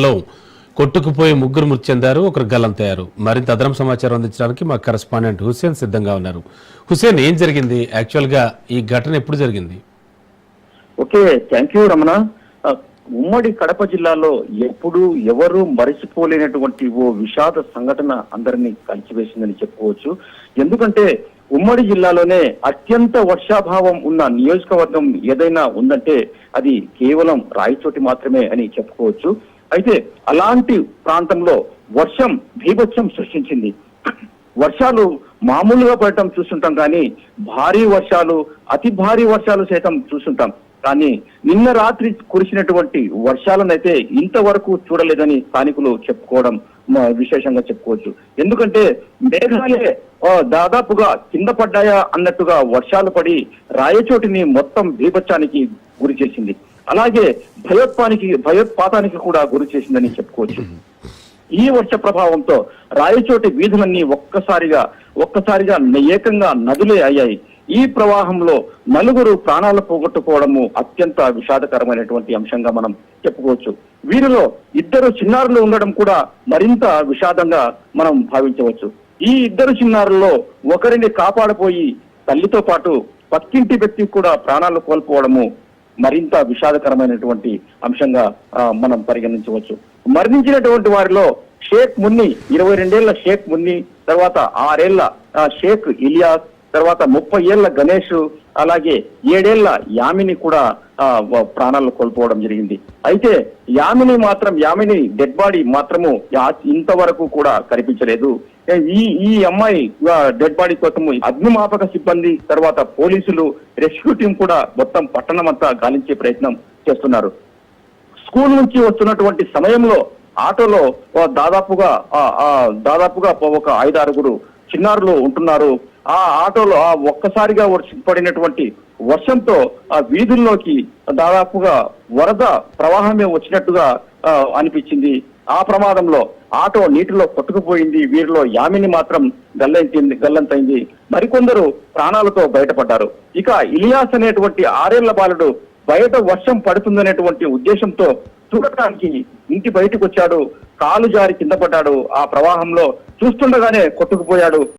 ప్రవాహంలో కొట్టుకుపోయి ముగ్గురు మృతి చెందారు ఒకరు గల్లంతయ్యారు మరింత అదనం సమాచారం అందించడానికి మా కరస్పాండెంట్ హుసేన్ సిద్ధంగా ఉన్నారు. హుసేన్ ఏం జరిగింది? యాక్చువల్గా ఈ ఘటన ఎప్పుడు జరిగింది? Okay thank you Ramana. ఉమ్మడి కడప జిల్లాలో ఎప్పుడు ఎవరు మరిచిపోలేనటువంటి ఓ విషాద సంఘటన అందరినీ కలిసివేసిందని చెప్పుకోవచ్చు. ఎందుకంటే ఉమ్మడి జిల్లాలోనే అత్యంత వర్షాభావం ఉన్న నియోజకవర్గం ఏదైనా ఉందంటే అది కేవలం రాయచోటి మాత్రమే అని చెప్పుకోవచ్చు. అయితే అలాంటి ప్రాంతంలో వర్షం భీభత్సం సృష్టించింది. వర్షాలు మామూలుగా పడటం చూస్తుంటాం కానీ భారీ వర్షాలు అతి భారీ వర్షాలు సైతం చూస్తుంటాం. కానీ నిన్న రాత్రి కురిసినటువంటి వర్షాలనైతే ఇంతవరకు చూడలేదని స్థానికులు చెప్పుకోవడం విశేషంగా చెప్పుకోవచ్చు. ఎందుకంటే మేఘాలే దాదాపుగా కింద పడ్డాయా అన్నట్టుగా వర్షాలు పడి రాయచోటిని మొత్తం బీభత్సానికి గురి చేసింది. అలాగే భయోత్పానికి భయోత్పాతానికి కూడా గురి చేసిందని చెప్పుకోవచ్చు. ఈ వర్ష ప్రభావంతో రాయచోటి వీధులన్నీ ఒక్కసారిగా ఒక్కసారిగా ఏకంగా నదులే అయ్యాయి. ఈ ప్రవాహంలో నలుగురు ప్రాణాలు పోగొట్టుకోవడము అత్యంత విషాదకరమైనటువంటి అంశంగా మనం చెప్పుకోవచ్చు. వీరిలో ఇద్దరు చిన్నారులు ఉండడం కూడా మరింత విషాదంగా మనం భావించవచ్చు. ఈ ఇద్దరు చిన్నారుల్లో ఒకరిని కాపాడపోయి తల్లితో పాటు పక్కింటి వ్యక్తి కూడా ప్రాణాలు కోల్పోవడము మరింత విషాదకరమైనటువంటి అంశంగా ఆ, మనం పరిగణించవచ్చు. మరణించినటువంటి వారిలో షేక్ మున్ని ఇరవై రెండేళ్ళ షేక్ మున్ని తర్వాత ఆరేళ్ళ షేక్ ఇలియాస్ తర్వాత ముప్పై ఏళ్ళ గణేష్ అలాగే ఏడేళ్ళ యామిని కూడా ప్రాణాలు కోల్పోవడం జరిగింది. అయితే యామిని మాత్రం యామిని డెడ్ బాడీ మాత్రము ఇంతవరకు కూడా కనిపించలేదు. ఈ ఈ అమ్మాయి డెడ్ బాడీ కోసం అగ్నిమాపక సిబ్బంది తర్వాత పోలీసులు రెస్క్యూ టీం కూడా మొత్తం పట్టణం అంతా గాలించే ప్రయత్నం చేస్తున్నారు. స్కూల్ నుంచి వస్తున్నటువంటి సమయంలో ఆటోలో దాదాపుగా దాదాపుగా ఒక ఐదారుగురు చిన్నారులు ఉంటున్నారు. ఆ ఆటోలో ఆ ఒక్కసారిగా పడినటువంటి వర్షంతో ఆ వీధుల్లోకి దాదాపుగా వరద ప్రవాహమే వచ్చినట్టుగా అనిపించింది. ఆ ప్రమాదంలో ఆటో నీటిలో కొట్టుకుపోయింది. వీరిలో యామిని మాత్రం గల్లంతింది గల్లంతైంది. మరికొందరు ప్రాణాలతో బయటపడ్డారు. ఇక ఇలియాస్ అనేటువంటి ఆరేళ్ళ బాలుడు బయట వర్షం పడుతుందనేటువంటి ఉద్దేశంతో చూడటానికి ఇంటి బయటకు వచ్చాడు కాలు జారి కింద పడ్డాడు. ఆ ప్రవాహంలో చూస్తుండగానే కొట్టుకుపోయాడు.